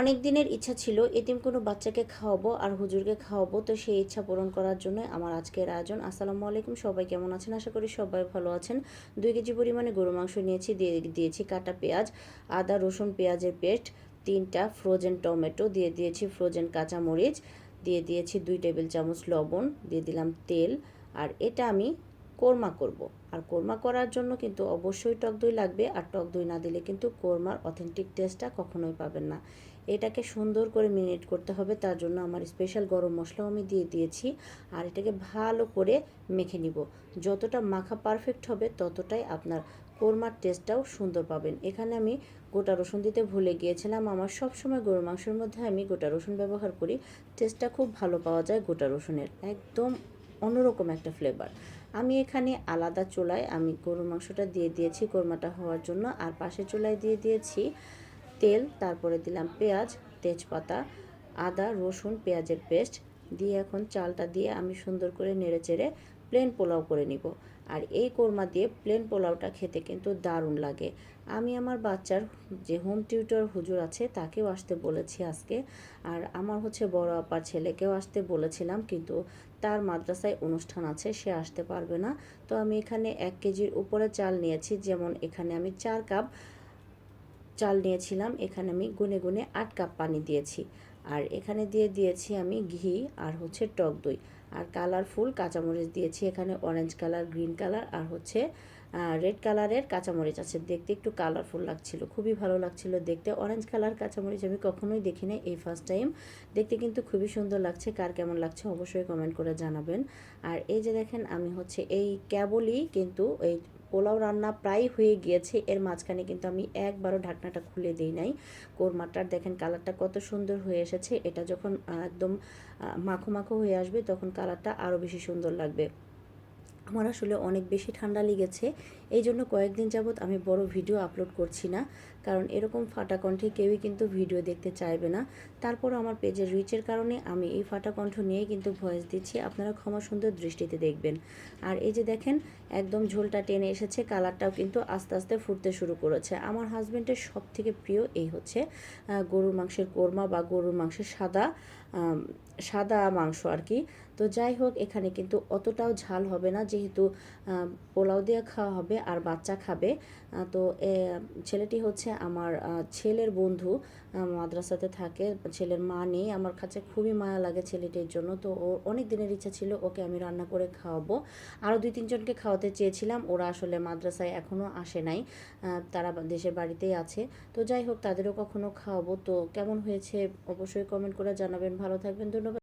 অনেক দিনের ইচ্ছা ছিল, এতিম কোনো বাচ্চাকে খাওয়াবো আর হুজুরকে খাওয়াবো, তো সেই ইচ্ছা পূরণ করার জন্য আমার আজকের আয়োজন। আসসালামু আলাইকুম, সবাই কেমন আছেন? আশা করি সবাই ভালো আছেন। দুই কেজি পরিমাণে গরু মাংস নিয়েছি, দিয়ে দিয়েছি কাটা পেঁয়াজ, আদা, রসুন, পেঁয়াজের পেস্ট, তিনটা ফ্রোজেন টমেটো, দিয়ে দিয়েছি ফ্রোজেন কাঁচামরিচ, দিয়ে দিয়েছি দুই টেবিল চামচ লবণ, দিয়ে দিলাম তেল, আর এটা আমি কোরমা করব। আর কোরমা করার জন্য কিন্তু অবশ্যই টক দই লাগবে। আর টক দই না দিলে কিন্তু কোরমার অথেন্টিক টেস্টটা কখনোই পাবেন না। এটাকে সুন্দর করে মিনিট করতে হবে। তার জন্য আমার স্পেশাল গরম মশলাও আমি দিয়ে দিয়েছি। আর এটাকে ভালো করে মেখে নিব। যতটা মাখা পারফেক্ট হবে, ততটাই আপনার কোরমার টেস্টটাও সুন্দর পাবেন। এখানে আমি গোটা রসুন দিতে ভুলে গিয়েছিলাম। আমার সব সময় গরু মাংসের মধ্যে আমি গোটা রসুন ব্যবহার করি। টেস্টটা খুব ভালো পাওয়া যায় গোটা রসুনের। একদম অন্যরকম একটা ফ্লেভার আমি এখানে আলাদা চুলায় আমি গরুর মাংসটা দিয়ে দিয়েছি, কোরমাটা হওয়ার জন্য। আর পাশে চুলায় দিয়ে দিয়েছি তেল, তারপরে দিলাম পেঁয়াজ, তেজপাতা, আদা, রসুন, পেঁয়াজের পেস্ট দিয়ে এখন চালটা দিয়ে আমি সুন্দর করে নেড়ে চেড়ে প্লেন পোলাও করে নিব। আর এই কোরমা দিয়ে প্লেন পোলাওটা খেতে কিন্তু দারুণ লাগে। আমি আমার বাচ্চার যে হোম টিউটর হুজুর আছে, তাকেও আসতে বলেছি আজকে। আর আমার হচ্ছে বড় আপার ছেলেকেও আসতে বলেছিলাম, কিন্তু তার মাদ্রাসায় অনুষ্ঠান আছে, সে আসতে পারবে না। তো আমি এখানে এক কেজির উপরে চাল নিয়েছি, যেমন এখানে আমি চার কাপ চাল নিয়েছিলাম, এখানে আমি গুনে গুনে আট কাপ পানি দিয়েছি। আর এখানে দিয়ে দিয়েছি আমি ঘি আর হচ্ছে টক দই। আর কালারফুল কাঁচামরিচ দিয়েছি। এখানে অরেঞ্জ কালার গ্রিন কালার আর হচ্ছে রেড কালারের কাঁচামরিচ আছে। দেখতে একটু কালারফুল লাগছিল, খুবই ভালো লাগছিল দেখতে। অরেঞ্জ কালার কাঁচামরিচ আমি কখনোই দেখি নাই এই ফার্স্ট টাইম দেখতে কিন্তু খুবই সুন্দর লাগছে, কার কেমন লাগছে অবশ্যই কমেন্ট করে জানাবেন। আর এই যে দেখেন, আমি হচ্ছে এই ক্যাবলই কিন্তু এই পোলাও রান্না প্রায় হয়ে গিয়েছে। এর মাঝখানে কিন্তু আমি একবারও ঢাকনাটা খুলে দিই নাই। কোরমাটার দেখেন কালারটা কত সুন্দর হয়ে এসেছে। এটা যখন একদম মাখো মাখো হয়ে আসবে, তখন কালারটা আরও বেশি সুন্দর লাগবে। আমার আসলে অনেক বেশি ঠান্ডা লেগেছে। এই জন্য কয়েকদিন যাবৎ আমি বড় ভিডিও আপলোড করছি না। কারণ এরকম ফাটা কণ্ঠে কেউই কিন্তু ভিডিও দেখতে চাইবে না। তারপর আমার পেজের রিচের কারণে আমি এই ফাটা কণ্ঠ নিয়েই কিন্তু ভয়েস দিচ্ছি। আপনারা ক্ষমা সুন্দর দৃষ্টিতে দেখবেন। আর এই যে দেখেন, একদম ঝোলটা টেনে এসেছে, কালারটাও কিন্তু আস্তে আস্তে ফুটতে শুরু করেছে। আমার হাজব্যান্ডের সব থেকে প্রিয় এই হচ্ছে গরুর মাংসের কোরমা বা গরুর মাংসের সাদা সাদা মাংস আর কি। তো যাই হোক, এখানে কিন্তু অতটাও ঝাল হবে না। যেহেতু পোলাও দিয়ে খাওয়া হবে আর বাচ্চা খাবে তো ছেলেটি হচ্ছে আমার ছেলের বন্ধু মাদ্রাসাতে থাকে। ছেলের মা নেই। আমার কাছে খুবই মায়া লাগে ছেলেটির জন্য। তো ও, অনেক দিনের ইচ্ছা ছিল ওকে আমি রান্না করে খাওয়াবো। আরও দুই তিনজনকে খাওয়াতে চেয়েছিলাম। ওরা আসলে মাদ্রাসায় এখনও আসে নাই। তারা দেশের বাড়িতেই আছে। তো যাই হোক, তাদেরও কখনো খাওয়াবো। তো কেমন হয়েছে অবশ্যই কমেন্ট করে জানাবেন। ভালো থাকবেন। ধন্যবাদ।